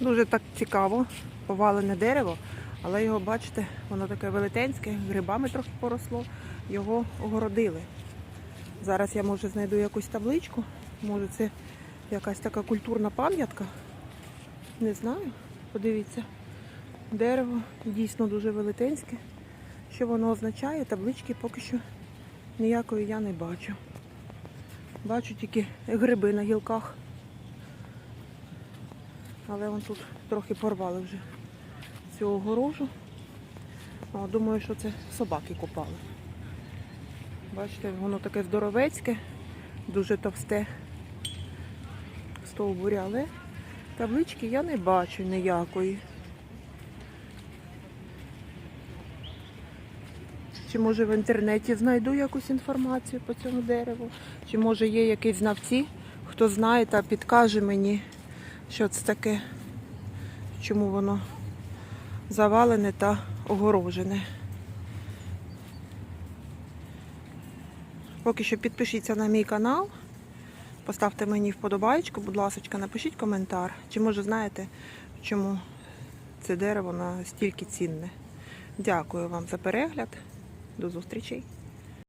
Дуже так цікаво, повалене дерево, але його, бачите, воно таке велетенське, грибами трохи поросло, його огородили. Зараз я може знайду якусь табличку, може це якась така культурна пам'ятка. Не знаю. Подивіться. Дерево дійсно дуже велетенське. Що воно означає, таблички поки що ніякої я не бачу. Бачу тільки гриби на гілках. Але вон тут трохи порвали вже цю огорожу. О, думаю, що це собаки копали. Бачите, воно таке здоровецьке, дуже товсте стовбуря, але таблички я не бачу ніякої. Чи може в інтернеті знайду якусь інформацію по цьому дереву? Чи може є якісь знавці, хто знає та підкаже мені, що це таке, чому воно завалене та огорожене. Поки що підпишіться на мій канал, поставте мені вподобайку, будь ласка, напишіть коментар. Чи може знаєте, чому це дерево настільки цінне. Дякую вам за перегляд. До зустрічей!